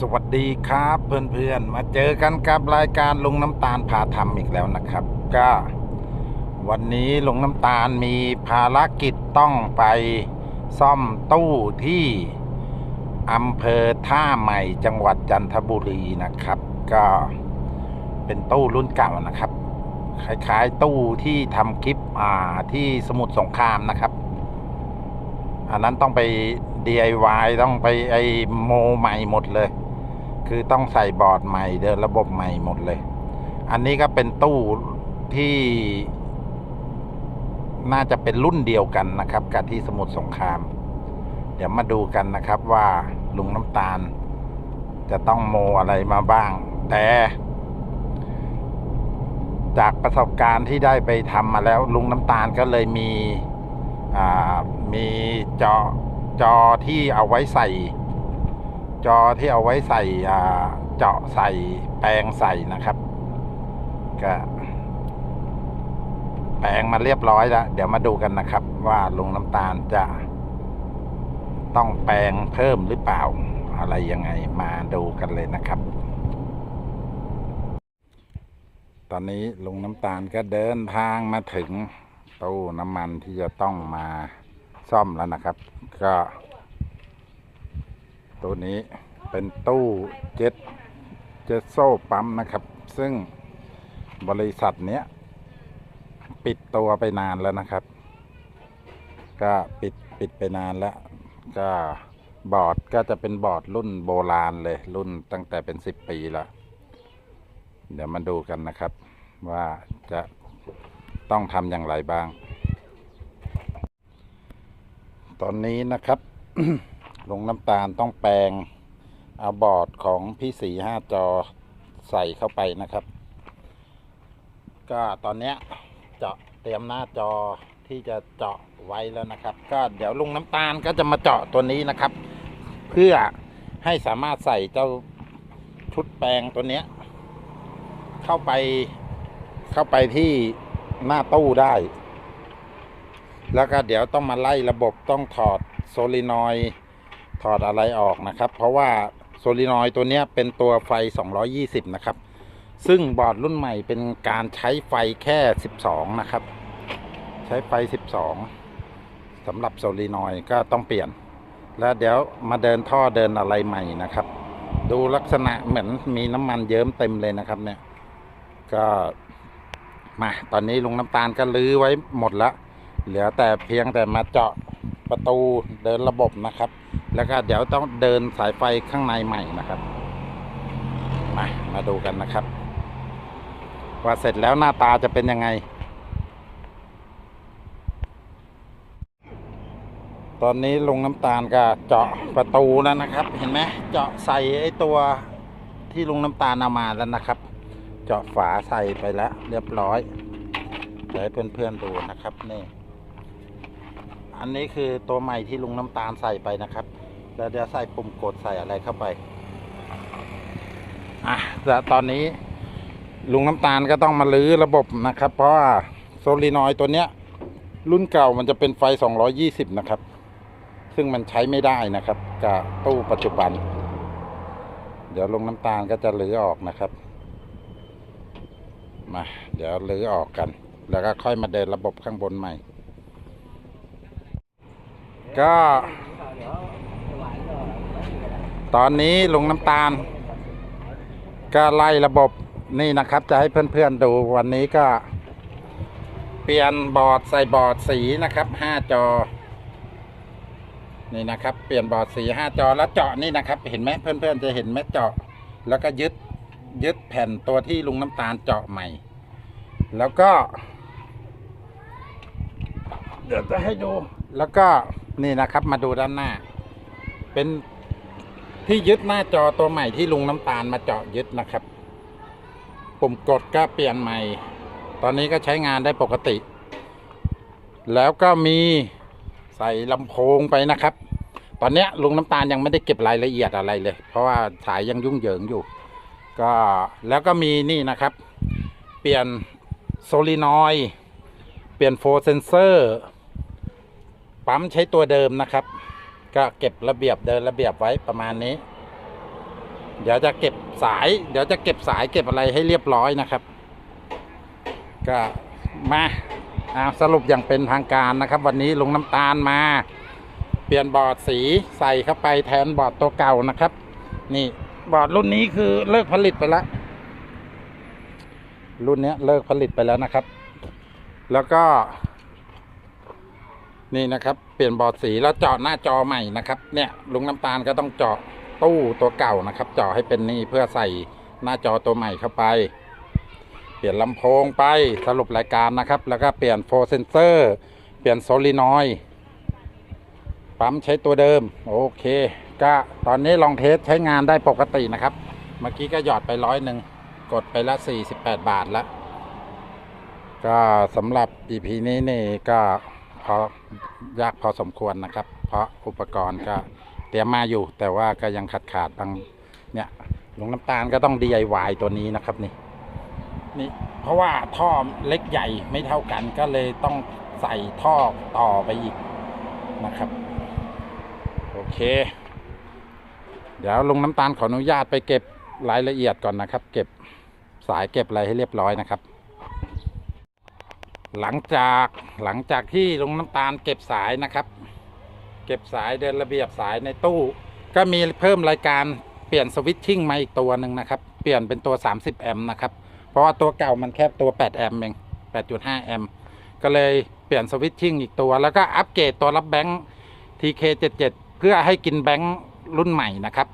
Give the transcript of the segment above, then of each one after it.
สวัสดีครับเพื่อนๆ มาเจอกันกับรายการลุงน้ำตาลพาทำอีกแล้วนะครับ ก็ วันนี้ลุงน้ำตาลมีภารกิจต้องไปซ่อมตู้ที่อำเภอท่าใหม่จังหวัดจันทบุรีนะครับ ก็เป็นตู้รุ่นเก่านะครับคล้ายๆตู้ที่ทำคลิปอ่าที่สมุทรสงครามนะครับ อันนั้นต้องไป DIY ต้องไปไอโมใหม่หมดเลย คือต้องใส่บอร์ดใหม่เดินระบบใหม่หมดเลย อันนี้ก็เป็นตู้ที่ น่าจะเป็นรุ่นเดียวกันนะครับ กับที่สมุทรสงคราม เดี๋ยวมาดูกันนะครับว่าลุงน้ำตาล จะต้องโมอะไรมาบ้าง แต่ จากประสบการณ์ที่ได้ไปทำมาแล้ว ลุงน้ำตาลก็เลยมีอ่ามีจอจอที่เอาไว้ใส่ จอที่เอาไว้ใส่เจาะใส่แปลงใส่นะครับ ก็แปลงมาเรียบร้อยแล้ว เดี๋ยวมาดูกันนะครับ ว่าลุงน้ำตาลจะ ต้องแปลงเพิ่มหรือเปล่า อะไรยังไงมาดูกันเลยนะครับ ตอนนี้ลุงน้ำตาลก็เดินทางมาถึงตู้น้ำมันที่จะต้องมาซ่อมแล้วนะครับ ก็ ตัวนี้เป็นตู้เจ็ตเจ็ตโซ่ปั๊มนะครับ ซึ่งบริษัทเนี้ยปิดตัวไปนานแล้วนะครับ ก็ปิดปิดไปนานแล้ว ก็บอร์ดก็จะเป็นบอร์ดรุ่นโบราณเลย รุ่นตั้งแต่เป็นสิบปีแล้วเดี๋ยวมาดูกันนะครับ ว่าจะต้องทำอย่างไรบ้าง ตอนนี้นะครับ ลงน้ำตาลต้องแปลงเอาบอร์ดของพี่สีห้าจอใส่เข้าไปนะครับ ก็ตอนนี้เจาะเตรียมหน้าจอที่จะเจาะไว้แล้วนะครับ ก็เดี๋ยวลุงน้ำตาลก็จะมาเจาะตัวนี้นะครับ เพื่อให้สามารถใส่เจ้าชุดแปลงตัวนี้เข้าไปเข้าไปที่หน้าตู้ได้ แล้วก็เดี๋ยวต้องมาไล่ระบบต้องถอดโซลินอยด์ อดอะไรออกนะครับ เพราะว่าโซลินอยตัวนี้เป็นตัวไฟ 220 นะครับ ซึ่งบอร์ดรุ่นใหม่เป็นการใช้ไฟแค่ 12 นะครับ ใช้ไฟ 12สำหรับโซลินอยก็ต้องเปลี่ยน แล้วเดี๋ยวมาเดินท่อเดินอะไรใหม่นะครับ ดูลักษณะเหมือนมีน้ำมันเยิ้มเต็มเลยนะครับเนี่ย ก็มาตอนนี้ลุงน้ำตาลก็ลื้อไว้หมดแล้ว เหลือแต่เพียงแต่มาเจาะ ประตูเดินระบบนะครับ แล้วก็เดี๋ยวต้องเดินสายไฟข้างในใหม่นะครับ มามาดูกันนะครับ ว่าเสร็จแล้วหน้าตาจะเป็นยังไง ตอนนี้ลุงน้ำตาลก็เจาะประตูแล้วนะครับ เห็นไหมเจาะใส่ไอ้ตัวที่ลุงน้ำตาลเอามาแล้วนะครับ เจาะฝาใส่ไปแล้ว เรียบร้อยเดี๋ยวให้เพื่อนๆดูนะครับนี่ อันนี้คือตัวใหม่ที่ลุงน้ำตาลใส่ไปนะครับ แล้วเดี๋ยวใส่ปุ่มกดใส่อะไรเข้าไป อะแต่ตอนนี้ลุงน้ำตาลก็ต้องมาลื้อระบบนะครับ เพราะว่าโซลินอยตัวเนี้ย รุ่นเก่ามันจะเป็นไฟ 220 นะครับ ซึ่งมันใช้ไม่ได้นะครับ กับตู้ปัจจุบัน เดี๋ยวลุงน้ำตาลก็จะลื้อออกนะครับ มา เดี๋ยวลื้อออกกัน แล้วก็ค่อยมาเดินระบบข้างบนใหม่ ก็ ตอนนี้ลุงน้ำตาล ก็ไล่ระบบนี่นะครับ จะให้เพื่อนๆดูวันนี้ก็ เปลี่ยนบอร์ดใส่บอร์ดสีนะครับห้าจอ นี่นะครับ เปลี่ยนบอร์ดสีห้าจอแล้วเจาะนี่นะครับ เห็นไหมเพื่อนๆจะเห็นไหมเจาะ แล้วก็ยึดยึดแผ่นตัวที่ลุงน้ำตาลเจาะใหม่ แล้วก็ เดี๋ยวจะให้ดู แล้วก็ นี่นะครับ มาดูด้านหน้า เป็นที่ยึดหน้าจอตัวใหม่ที่ลุงน้ำตาลมาเจาะยึดนะครับ ปุ่มกดก็เปลี่ยนใหม่ ตอนนี้ก็ใช้งานได้ปกติ แล้วก็มีใส่ลำโพงไปนะครับ ตอนนี้ลุงน้ำตาลยังไม่ได้เก็บรายละเอียดอะไรเลย เพราะว่าสายยังยุ่งเหยิงอยู่ ก็แล้วก็มีนี่นะครับ เปลี่ยนโซลินอยด์เปลี่ยนโฟร์เซนเซอร์ ปั๊มใช้ตัวเดิมนะครับ ก็เก็บระเบียบเดินระเบียบไว้ประมาณนี้ เดี๋ยวจะเก็บสาย เดี๋ยวจะเก็บสายเก็บอะไรให้เรียบร้อยนะครับ ก็มาสรุปอย่างเป็นทางการนะครับ วันนี้ลงน้ำตาลมา เปลี่ยนบอร์ดสีใส่เข้าไปแทนบอร์ดตัวเก่านะครับ นี่บอร์ดรุ่นนี้คือเลิกผลิตไปแล้วรุ่นนี้เลิกผลิตไปแล้วนะครับ แล้วก็ นี่นะครับเปลี่ยนบอร์ดสีแล้วเจาะหน้าจอใหม่นะครับ เนี่ยลุงน้ำตาลก็ต้องเจาะตู้ตัวเก่านะครับเจาะให้เป็นนี่เพื่อใส่หน้าจอตัวใหม่เข้าไป เปลี่ยนลำโพงไปสรุปรายการนะครับ แล้วก็เปลี่ยนโฟเซนเซอร์เปลี่ยนโซลินอยด์ปั๊มใช้ตัวเดิม โอเค ก็ตอนนี้ลองเทสใช้งานได้ปกตินะครับ เมื่อกี้ก็หยอดไปร้อยหนึ่งกดไปละ 48 บาทแล้ว ก็สำหรับ EP นี้นี่ก็ พอยากพอสมควรนะครับ เพราะอุปกรณ์ก็เตรียมมาอยู่ แต่ว่าก็ยังขาดขาดๆบางเนี่ยลุงน้ำตาลก็ต้อง DIY ตัวนี้นะครับนี่นี่เพราะว่าท่อเล็กใหญ่ไม่เท่ากันก็เลยต้องใส่ท่อต่อไปอีกนะครับ โอเค เดี๋ยวลุงน้ำตาลขออนุญาตไปเก็บรายละเอียดก่อนนะครับ เก็บสายเก็บอะไรให้เรียบร้อยนะครับ หลังจากหลังจากที่ลงน้ำตาลเก็บสายนะครับ เก็บสายเดินระเบียบสายในตู้ ก็มีเพิ่มรายการเปลี่ยนสวิตชิ่งมาอีกตัวหนึ่งนะครับ เปลี่ยนเป็นตัว 30 แอมป์นะครับ เพราะว่าตัวเก่ามันแค่ตัว 8 แอมป์เอง 8.5 แอมป์ก็เลยเปลี่ยนสวิตชิ่งอีกตัว แล้วก็อัปเกรดตัวรับแบงค์ TK77 เพื่อให้กินแบงค์รุ่นใหม่นะครับ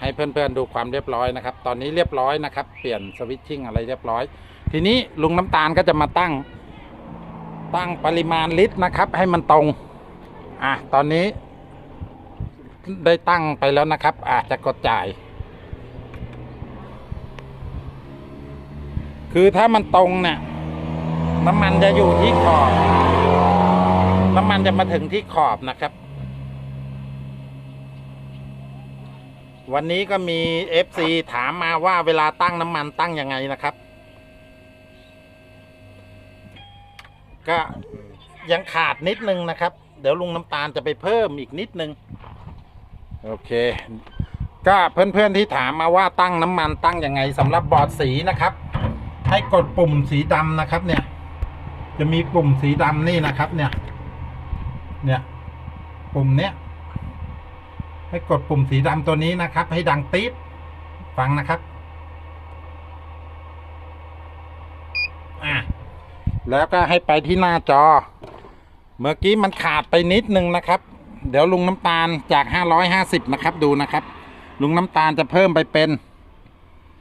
ให้เพื่อนๆดูความเรียบร้อยนะครับ ตอนนี้เรียบร้อยนะครับ เปลี่ยนสวิตชิ่งอะไรเรียบร้อย ทีนี้ลุงน้ำตาลก็จะมาตั้ง ตั้งปริมาณลิตรนะครับ ให้มันตรง อะตอนนี้ ได้ตั้งไปแล้วนะครับอาจจะกดจ่าย คือถ้ามันตรงเนี่ยน้ำมันจะอยู่ที่ขอบ น้ำมันจะมาถึงที่ขอบนะครับ วันนี้ก็มี FC ถามมาว่าเวลาตั้งน้ำมันตั้งยังไงนะครับ ก็ยังขาดนิดนึงนะครับ เดี๋ยวลุงน้ำตาลจะไปเพิ่มอีกนิดนึง โอเค ก็เพื่อนๆที่ถามมาว่าตั้งน้ำมันตั้งยังไงสำหรับบอร์ดสีนะครับ ให้กดปุ่มสีดำนะครับ เนี่ย จะมีปุ่มสีดำนี่นะครับ เนี่ย เนี่ย ปุ่มเนี้ยให้กดปุ่มสีดำตัวนี้นะครับ ให้ดังตี๊ดฟังนะครับ อะ แล้วก็ให้ไปที่หน้าจอ เมื่อกี้มันขาดไปนิดนึงนะครับ เดี๋ยวลุงน้ำตาลจาก 550 นะครับดูนะครับ ลุงน้ำตาลจะเพิ่มไปเป็น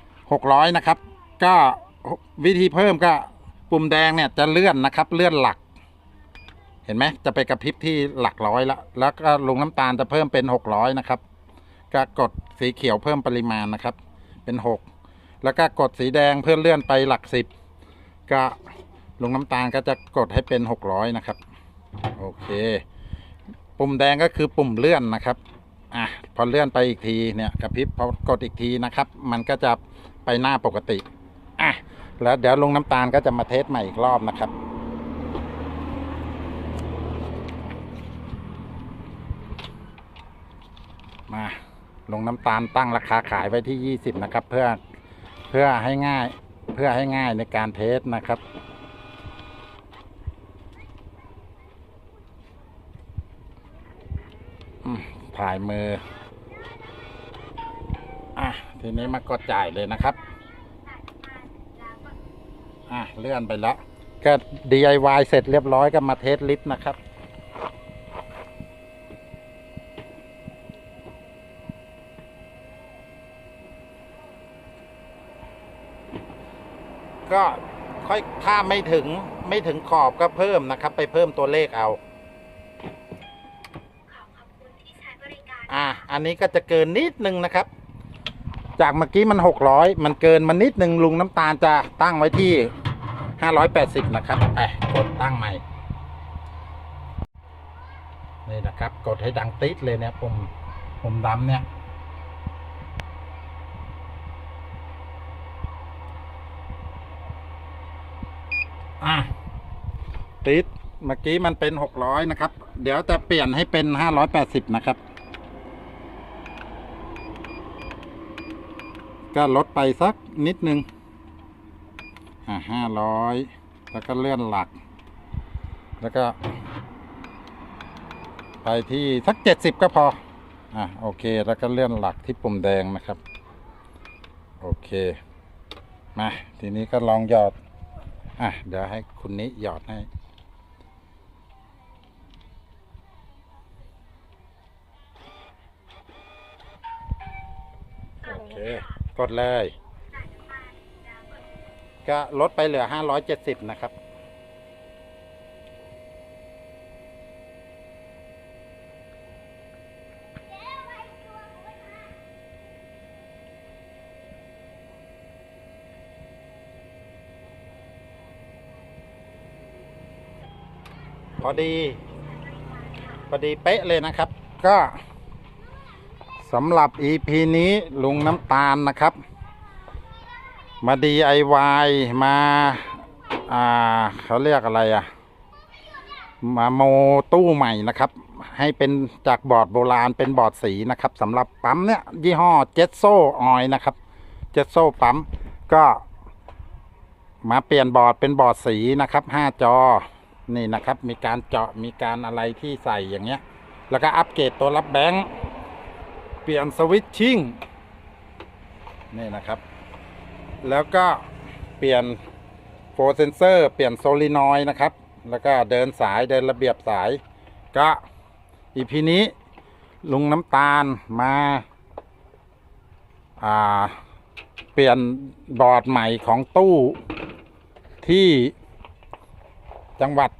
600 นะครับ ก็วิธีเพิ่มก็ปุ่มแดงเนี่ยจะเลื่อนนะครับ เลื่อนหลัก เห็นไหมจะไปกระพริบที่หลักร้อยละแล้วก็ลุงน้ำตาลจะเพิ่มเป็น 600 นะครับ ก็กดสีเขียวเพิ่มปริมาณนะครับ เป็น 6 แล้วก็กดสีแดงเพื่อเลื่อนไปหลัก 10 ก็ ลงน้ำตาลก็จะกดให้เป็น 600 นะครับ โอเค ปุ่มแดงก็คือปุ่มเลื่อนนะครับอะพอเลื่อนไปอีกทีเนี่ยกระพริบพอกดอีกทีนะครับ มันก็จะไปหน้าปกติอะแล้วเดี๋ยวลงน้ำตาลก็จะมาเทสใหม่อีกรอบนะครับมาลงน้ำตาลตั้งราคาขายไว้ที่ 20 นะครับ เพื่อเพื่อให้ง่ายเพื่อให้ง่ายในการเทสนะครับ อืมถ่ายมือ อะ ทีนี้มากดจ่ายเลยนะครับ อะ เลื่อนไปแล้ว ก็ DIY เสร็จเรียบร้อยก็มาเทสลิฟต์นะครับก็ค่อยถ้าไม่ถึงไม่ถึงขอบก็เพิ่มนะครับ ไปเพิ่มตัวเลขเอา ขอขอบคุณที่ใช้บริการ อ่าอันนี้ก็จะเกินนิดนึงนะครับ จากเมื่อกี้มันหกร้อยมันเกินมานิดนึงลุงน้ำตาลจะตั้งไว้ที่ห้าร้อยแปดสิบนะครับไปกดตั้งใหม่ นี่นะครับ กดให้ดังติดเลยเนี่ยปุ่มปุ่มดำเนี่ยอะติดเมื่อกี้มันเป็นหกร้อยนะครับ เดี๋ยวจะเปลี่ยนให้เป็นห้าร้อยแปดสิบนะครับ ก็ลดไปสักนิดนึงอ่าห้าร้อยแล้วก็เลื่อนหลัก แล้วก็ ไปที่สักเจ็ดสิบก็พอ อะโอเค แล้วก็เลื่อนหลักที่ปุ่มแดงนะครับ โอเค มา ทีนี้ก็ลองหยอด อะ เดี๋ยวให้คุณนี้หยอดให้ ดเลย ก็ลดไปเหลือ 570 นะครับ พอดี พอดีเป๊ะเลยนะครับ ก็ สำหรับ EP นี้ลุงน้ำตาลนะครับ มา DIY มาอ่าเขาเรียกอะไรอะ่ะ มาโมตู้ใหม่นะครับ ให้เป็นจากบอร์ดโบราณเป็นบอร์ดสีนะครับสำหรับปั๊มเนี่ยยี่ห้อเจ s โซออยนะครับเจ s โซปั๊มก็มาเปลี่ยนบอร์ดเป็นบอร์ดสีนะครับห้าจอนี่นะครับ มีการเจาะมีการอะไรที่ใส่อย่างเงี้ย แล้วก็อัปเกรดตัวรับแบงค์ เปลี่ยนสวิตชิ่งนี่นะครับ แล้วก็เปลี่ยนโฟเซนเซอร์เปลี่ยนโซลินอยนะครับ แล้วก็เดินสายเดินระเบียบสาย ก็อีพีนี้ลุงน้ำตาลมาาเปลี่ยนบอร์ดใหม่ของตู้ที่จังหวัด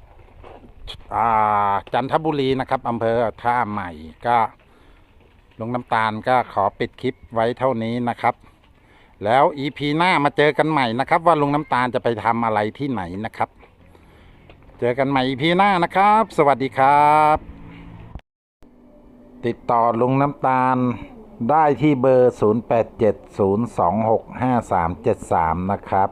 จันทบุรีนะครับอำเภอท่าใหม่ก็ ลุงน้ำตาลก็ขอปิดคลิปไว้เท่านี้นะครับ แล้ว EP หน้ามาเจอกันใหม่นะครับ ว่าลุงน้ำตาลจะไปทำอะไรที่ไหนนะครับ เจอกันใหม่ EP หน้านะครับ สวัสดีครับ ติดต่อลุงน้ำตาลได้ที่เบอร์ 0870265373 นะครับ